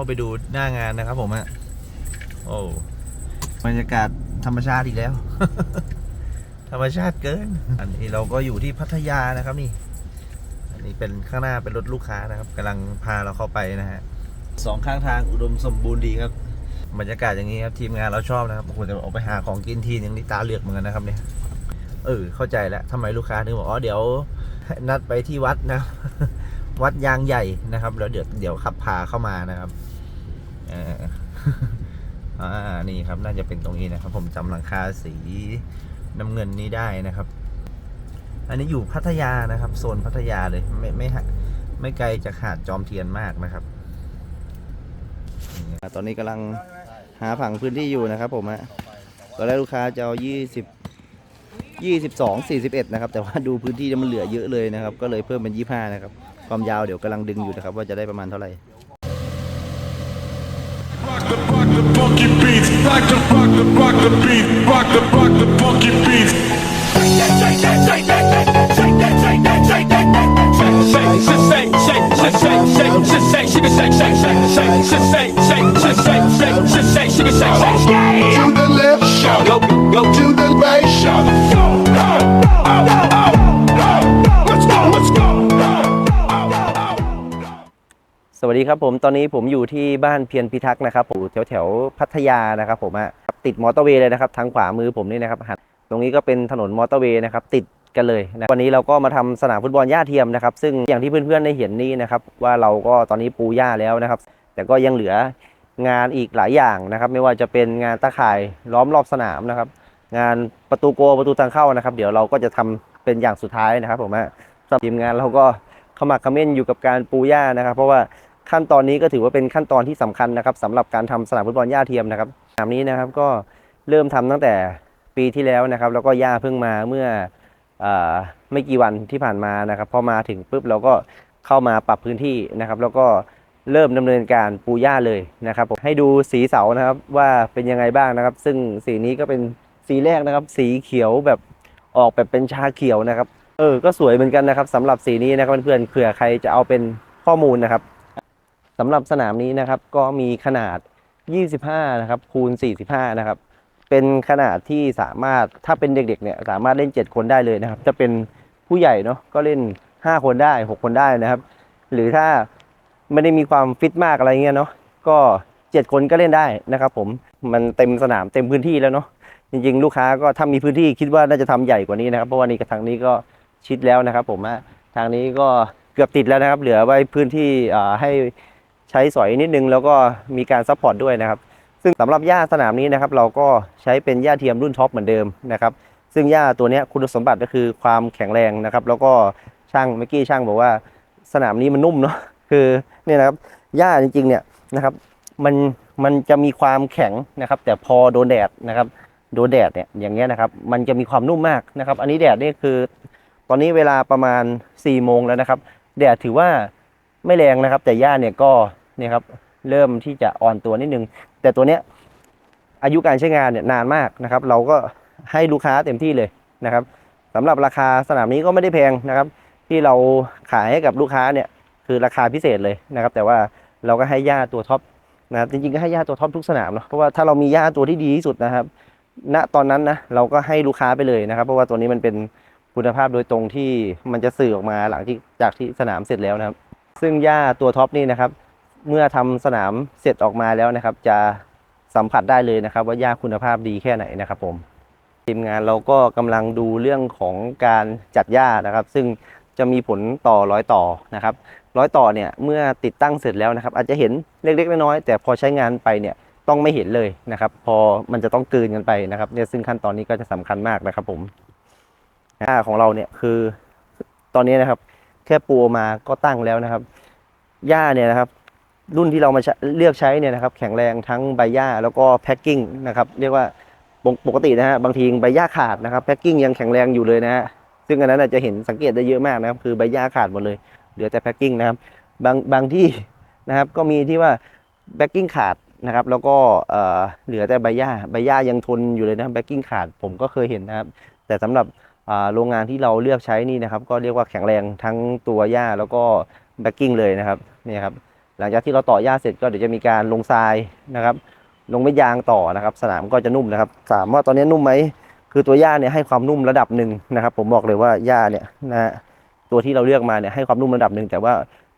เข้าไปดูหน้างานนะครับผมอะโอ้บรรยากาศธรรมชาติอีกแล้ว ธรรมชาติเกิน อันนี้เราก็อยู่ที่พัทยานะครับนี่ อันนี้เป็นข้างหน้าเป็นรถลูกค้านะครับกำลังพาเราเข้าไปนะฮะสองข้างทางอุดมสมบูรณ์ดีครับบรรยากาศอย่างนี้ครับทีมงานเราชอบนะครับโอ้โหจะออกไปหาของกินทีนึงนี่ตาเลือกเหมือนกันนะครับเนี่ยเออเข้าใจแล้วทำไมลูกค้าถึงบอกอ๋อเดี๋ยวนัดไปที่วัดนะ วัดยางใหญ่นะครับ แล้วเดี๋ยวเดี๋ยวขับพาเข้ามานะครับ อ่า นี่ครับ น่าจะเป็นตรงนี้นะครับ ผมจำหลังคาสีน้ำเงินนี้ได้นะครับ อันนี้อยู่พัทยานะครับ โซนพัทยาเลย ไม่ไม่ไม่ไกลจากหาดจอมเทียนมากนะครับ ตอนนี้กำลังหาผังพื้นที่อยู่นะครับผมฮะตอนแรกลูกค้าจะเอายี่สิบยี่สิบสองสี่สิบเอ็ดนะครับ แต่ว่าดูพื้นที่มันเหลือเยอะเลยนะครับ ก็เลยเพิ่มเป็นยี่ห้านะครับ ความยาวเดี๋ยวกำลังดึงอยู่นะครับ ว่าจะได้ประมาณเท่าไหร่ Rock the, rock the, rock the beat. Rock the, rock สวัสดีครับผมตอนนี้ผมอยู่ที่บ้านเพียรพิทักษ์นะครับผมแถวแถวพัทยานะครับผมอะติดมอเตอร์เวย์เลยนะครับทางขวามือผมนี่นะครับหันตรงนี้ก็เป็นถนนมอเตอร์เวย์นะครับติดกันเลยนะวันนี้เราก็มาทำสนามฟุตบอลหญ้าเทียมนะครับ ซึ่งอย่างที่เพื่อนๆได้เห็นนี่นะครับ ว่าเราก็ตอนนี้ปูหญ้าแล้วนะครับ แต่ก็ยังเหลืองานอีกหลายอย่างนะครับ ไม่ว่าจะเป็นงานตะข่ายล้อมรอบสนามนะครับ งานประตูโกประตูทางเข้านะครับ เดี๋ยวเราก็จะทำเป็นอย่างสุดท้ายนะครับผมอะสำหรับทีมงานเราก็ขมักขม้นอยู่กับการปูหญ้านะครับ เพราะว่า ขั้นตอนนี้ก็ถือว่าเป็นขั้นตอนที่สำคัญนะครับสำหรับการทำสนามฟุตบอลหญ้าเทียมนะครับสนามนี้นะครับก็เริ่มทำตั้งแต่ปีที่แล้วนะครับ แล้วก็หญ้าเพิ่งมาเมื่ออไม่กี่วันที่ผ่านมานะครับพอมาถึงปุ๊บเราก็เข้ามาปรับพื้นที่นะครับ แล้วก็เริ่มดำเนินการปูหญ้าเลยนะครับผมให้ดูสีเสานะครับว่าเป็นยังไงบ้างนะครับ ซึ่งสีนี้ก็เป็นสีแรกนะครับ สีเขียวแบบออกแบบเป็นชาเขียวนะครับ เออ ก็สวยเหมือนกันนะครับสำหรับสีนี้นะครับเพื่อนๆเผื่อใครจะเอาเป็นข้อมูลนะครับ สำหรับสนามนี้นะครับก็มีขนาด 25 นะครับคูณ 45 นะครับ เป็นขนาดที่สามารถถ้าเป็นเด็กๆเนี่ยสามารถเล่น 7 คนได้เลยนะครับ จะเป็นผู้ใหญ่เนาะก็เล่น 5 คนได้ 6 คนได้นะครับ หรือถ้าไม่ได้มีความฟิตมากอะไรเงี้ยเนาะก็ 7 คนก็เล่นได้นะครับผมมันเต็มสนามเต็มพื้นที่แล้วเนาะจริงๆ ลูกค้าก็ถ้ามีพื้นที่คิดว่าน่าจะทำใหญ่กว่านี้นะครับ เพราะว่านี่ทางนี้ก็ชิดแล้วนะครับ ผมอะทางนี้ก็เกือบติดแล้วนะครับ เหลือไว้พื้นที่ให้ ใช้สอยนิดนึงแล้วก็มีการซัพพอร์ตด้วยนะครับ ซึ่งสำหรับหญ้าสนามนี้นะครับ เราก็ใช้เป็นหญ้าเทียมรุ่นท็อปเหมือนเดิมนะครับซึ่งหญ้าตัวนี้คุณสมบัติก็คือความแข็งแรงนะครับ แล้วก็ช่างเมื่อกี้ช่างบอกว่าสนามนี้มันนุ่มเนาะคือเนี่ยนะครับหญ้าจริงๆเนี่ยนะครับมันมันจะมีความแข็งนะครับ แต่พอโดนแดดนะครับโดนแดดเนี่ยอย่างเงี้ยนะครับ มันจะมีความนุ่มมากนะครับ อันนี้แดดนี่คือ ตอนนี้เวลาประมาณ4ี่โมงแล้วนะครับ แดดถือว่าไม่แรงนะครับ แต่หญ้าเนี่ยก็ เนี่ยครับเริ่มที่จะอ่อนตัวนิดนึง แต่ตัวเนี้ยอายุการใช้งานเนี่ยนานมากนะครับ เราก็ให้ลูกค้าเต็มที่เลยนะครับสำหรับราคาสนามนี้ก็ไม่ได้แพงนะครับ ที่เราขายให้กับลูกค้าเนี่ยคือราคาพิเศษเลยนะครับ แต่ว่าเราก็ให้หญ้าตัวท็อปนะครับจริงๆก็ให้หญ้าตัวท็อปทุกสนามเนาะเพราะว่าถ้าเรามีหญ้าตัวที่ดีที่สุดนะครับ ณตอนนั้นนะเราก็ให้ลูกค้าไปเลยนะครับ เพราะว่าตัวนี้มันเป็นคุณภาพโดยตรงที่มันจะสื่อออกมาหลังที่จากที่สนามเสร็จแล้วนะครับ ซึ่งหญ้าตัวท็อปนี่นะครับ เมื่อทำสนามเสร็จออกมาแล้วนะครับ จะสัมผัสได้เลยนะครับ ว่าหญ้าคุณภาพดีแค่ไหนนะครับผมทีมงานเราก็กำลังดูเรื่องของการจัดหญ้านะครับ ซึ่งจะมีผลต่อร้อยต่อนะครับ ร้อยต่อเนี่ยเมื่อติดตั้งเสร็จแล้วนะครับ อาจจะเห็นเล็กๆน้อยๆแต่พอใช้งานไปเนี่ยต้องไม่เห็นเลยนะครับ พอมันจะต้องกลืนกันไปนะครับเนี่ยซึ่งขั้นตอนนี้ก็จะสำคัญมากนะครับ ผมหญ้าของเราเนี่ยคือตอนนี้นะครับ แค่ปูมาก็ตั้งแล้วนะครับหญ้าเนี่ยนะครับ รุ่นที่เรามาเลือกใช้เนี่ยนะครับแข็งแรงทั้งใบหญ้าแล้วก็แพ็คกิ้งนะครับเรียกว่าปกปกตินะฮะบางทีใบหญ้าขาดนะครับแพ็คกิ้งยังแข็งแรงอยู่เลยนะฮะซึ่งอันนั้นอาจจะเห็นสังเกตได้เยอะมากนะครับคือใบหญ้าขาดหมดเลยเหลือแต่แพ็คกิ้งนะครับบางบางที่นะครับก็มีที่ว่าแบ็กกิ้งขาดนะครับแล้วก็เอ่อเหลือแต่ใบหญ้าใบหญ้ายังทนอยู่เลยนะแบ็กกิ้งขาดผมก็เคยเห็นนะครับแต่สำหรับโรงงานที่เราเลือกใช้นี่นะครับ ก็เรียกว่าแข็งแรงทั้งตัวหญ้าแล้วก็แบ็กกิ้งเลยนะครับนี่ครับ หลังจากที่เราต่อหญ้าเสร็จก็เดี๋ยวจะมีการลงทรายนะครับ ลงเม็ดยางต่อนะครับ สนามก็จะนุ่มนะครับถามว่าตอนนี้นุ่มไหมคือตัวหญ้าเนี่ยให้ความนุ่มระดับหนึ่งนะครับ ผมบอกเลยว่าหญ้าเนี่ยนะตัวที่เราเลือกมาเนี่ยให้ความนุ่มระดับหนึ่งแต่ว่า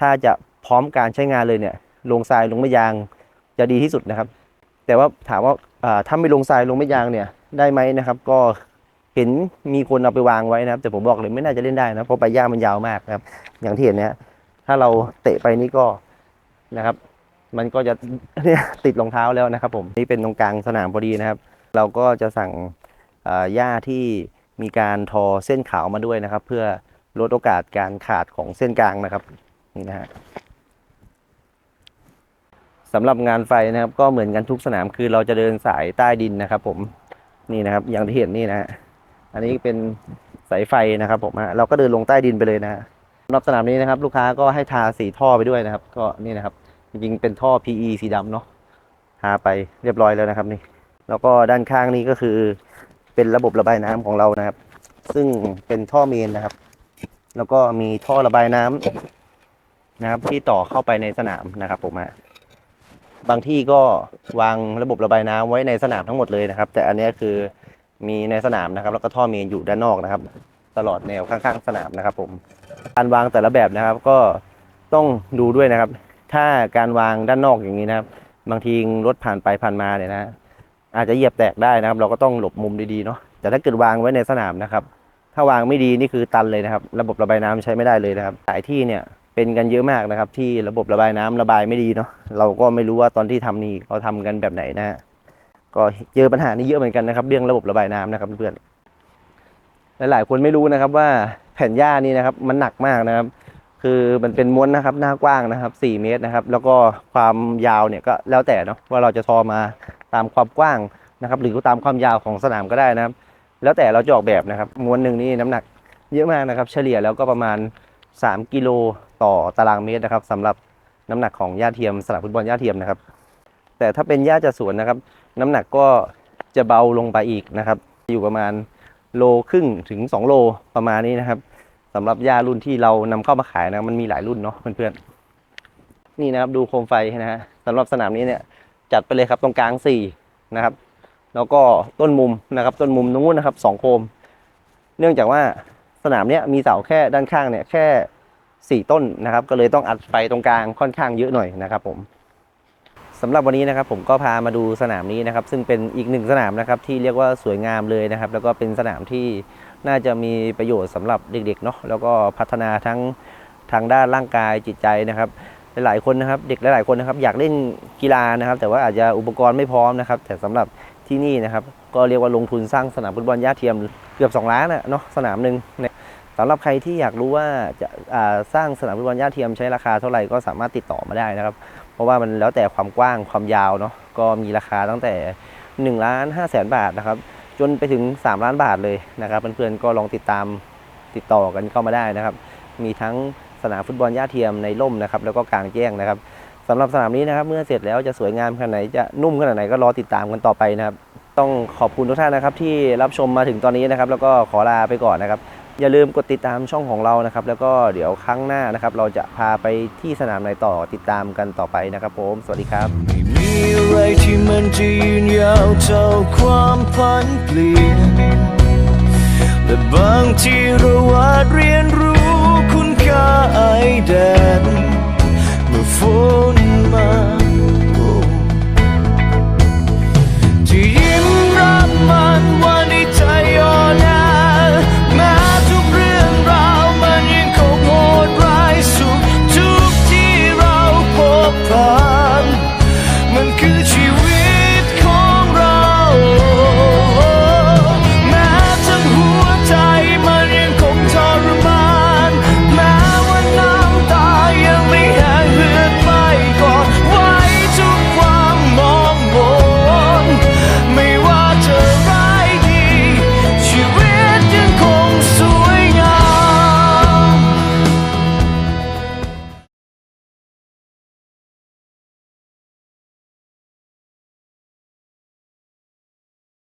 ถ้าจะพร้อมการใช้งานเลยเนี่ย ลงทรายลงเม็ดยางจะดีที่สุดนะครับ แต่ว่าถามว่าถ้าไม่ลงทรายลงเม็ดยางเนี่ยได้ไหมนะครับ ก็เห็นมีคนเอาไปวางไว้นะครับ แต่ผมบอกเลยไม่น่าจะเล่นได้นะเพราะใบหญ้ามันยาวมากนะครับ อย่างที่เห็นเนี่ยถ้าเราเตะไปนี่ก็ นะครับ มันก็จะเนี่ยติดรองเท้าแล้วนะครับ ผมนี่เป็นตรงกลางสนามพอดีนะครับ เราก็จะสั่งหญ้าที่มีการทอเส้นขาวมาด้วยนะครับ เพื่อลดโอกาสการขาดของเส้นกลางนะครับนี่นะฮะสำหรับงานไฟนะครับ ก็เหมือนกันทุกสนามคือเราจะเดินสายใต้ดินนะครับ ผมนี่นะครับ อย่างที่เห็นนี่นะฮะอันนี้เป็นสายไฟนะครับ ผมฮะเราก็เดินลงใต้ดินไปเลยนะฮะ รับสนามนี้นะครับ ลูกค้าก็ให้ทาสีท่อไปด้วยนะครับ ก็นี่นะครับ จริงๆเป็นท่อ PE สีดำเนาะทาไปเรียบร้อยแล้วนะครับนี่ แล้วก็ด้านข้างนี้ก็คือเป็นระบบระบายน้ำของเรานะครับ ซึ่งเป็นท่อเมนนะครับ แล้วก็มีท่อระบายน้ำนะครับ ที่ต่อเข้าไปในสนามนะครับ ผมฮะบางที่ก็วางระบบระบายน้ำไว้ในสนามทั้งหมดเลยนะครับ แต่อันนี้คือมีในสนามนะครับ แล้วก็ท่อเมนอยู่ด้านนอกนะครับ ตลอดแนวข้างๆสนามนะครับ ผม การวางแต่ละแบบนะครับ ก็ต้องดูด้วยนะครับ ถ้าการวางด้านนอกอย่างนี้นะครับ บางทีรถผ่านไปผ่านมาเนี่ยนะ อาจจะเหยียบแตกได้นะครับ เราก็ต้องหลบมุมดีๆเนาะแต่ถ้าเกิดวางไว้ในสนามนะครับ ถ้าวางไม่ดีนี่คือตันเลยนะครับ ระบบระบายน้ำใช้ไม่ได้เลยนะครับหลายที่เนี่ยเป็นกันเยอะมากนะครับ ที่ระบบระบายน้ำระบายไม่ดีเนาะเราก็ไม่รู้ว่าตอนที่ทำนี่เขาทำกันแบบไหนนะฮะก็เจอปัญหานี้เยอะเหมือนกันนะครับ เรื่องระบบระบายน้ำนะครับเพื่อนหลายๆคนไม่รู้นะครับว่า แผ่นหญ้านี่นะครับ มันหนักมากนะครับ คือมันเป็นม้วนนะครับ หน้ากว้างนะครับ 4 เมตรนะครับ แล้วก็ความยาวเนี่ยก็แล้วแต่เนาะว่าเราจะทอมาตามความกว้างนะครับ หรือตามความยาวของสนามก็ได้นะครับ แล้วแต่เราจะออกแบบนะครับ ม้วนหนึ่งนี่น้ำหนักเยอะมากนะครับ เฉลี่ยแล้วก็ประมาณ 3 กิโลต่อตารางเมตรนะครับสำหรับน้ำหนักของหญ้าเทียมสนามฟุตบอลหญ้าเทียมนะครับ แต่ถ้าเป็นหญ้าจัดสวนนะครับ น้ำหนักก็จะเบาลงไปอีกนะครับ อยู่ประมาณ โลครึ่งถึง 2 โลประมาณนี้นะครับสำหรับหญ้ารุ่นที่เรานำเข้ามาขายนะมันมีหลายรุ่นเนาะเพื่อนๆนี่นะครับดูโคมไฟนะฮะสำหรับสนามนี้เนี่ยจัดไปเลยครับตรงกลาง4นะครับ แล้วก็ต้นมุมนะครับ ต้นมุมนู้นนะครับสองโคม เนื่องจากว่าสนามเนี้ยมีเสาแค่ด้านข้างเนี่ยแค่สี่ต้นนะครับ ก็เลยต้องอัดไฟตรงกลางค่อนข้างเยอะหน่อยนะครับผม สำหรับวันนี้นะครับผมก็พามาดูสนามนี้นะครับ ซึ่งเป็นอีกหนึ่งสนามนะครับที่เรียกว่าสวยงามเลยนะครับ แล้วก็เป็นสนามที่น่าจะมีประโยชน์สำหรับเด็กๆเนาะแล้วก็พัฒนาทั้งทางด้านร่างกายจิตใจนะครับ หลายๆคนนะครับ เด็กหลายๆคนนะครับ อยากเล่นกีฬานะครับ แต่ว่าอาจจะอุปกรณ์ไม่พร้อมนะครับ แต่สำหรับที่นี่นะครับ ก็เรียกว่าลงทุนสร้างสนามฟุตบอลหญ้าเทียมเกือบ 2 ล้านเนาะสนามหนึ่งสำหรับใครที่อยากรู้ว่าจะสร้างสนามฟุตบอลหญ้าเทียมใช้ราคาเท่าไหร่ก็สามารถติดต่อมาได้นะครับ เพราะว่ามันแล้วแต่ความกว้างความยาวเนาะก็มีราคาตั้งแต่1ล้าน5แสนบาทนะครับ จนไปถึง 3 ล้านบาทเลยนะครับเพื่อนๆก็ลองติดตามติดต่อกันเข้ามาได้นะครับ มีทั้งสนามฟุตบอลหญ้าเทียมในร่มนะครับ แล้วก็กลางแจ้งนะครับสำหรับสนามนี้นะครับ เมื่อเสร็จแล้วจะสวยงามขนาดไหนจะนุ่มขนาดไหนก็รอติดตามกันต่อไปนะครับ ต้องขอบคุณทุกท่านนะครับที่รับชมมาถึงตอนนี้นะครับ แล้วก็ขอลาไปก่อนนะครับ อย่าลืมกดติดตามช่องของเรานะครับ แล้วก็เดี๋ยวครั้งหน้านะครับ เราจะพาไปที่สนามไหนต่อติดตามกันต่อไปนะครับผม สวัสดีครับ ไม่มีอะไรที่มันจะยืนยาวเท่าความผันเปลี่ยนและบางทีเราอาจเรียนรู้คุณค่าไอแดน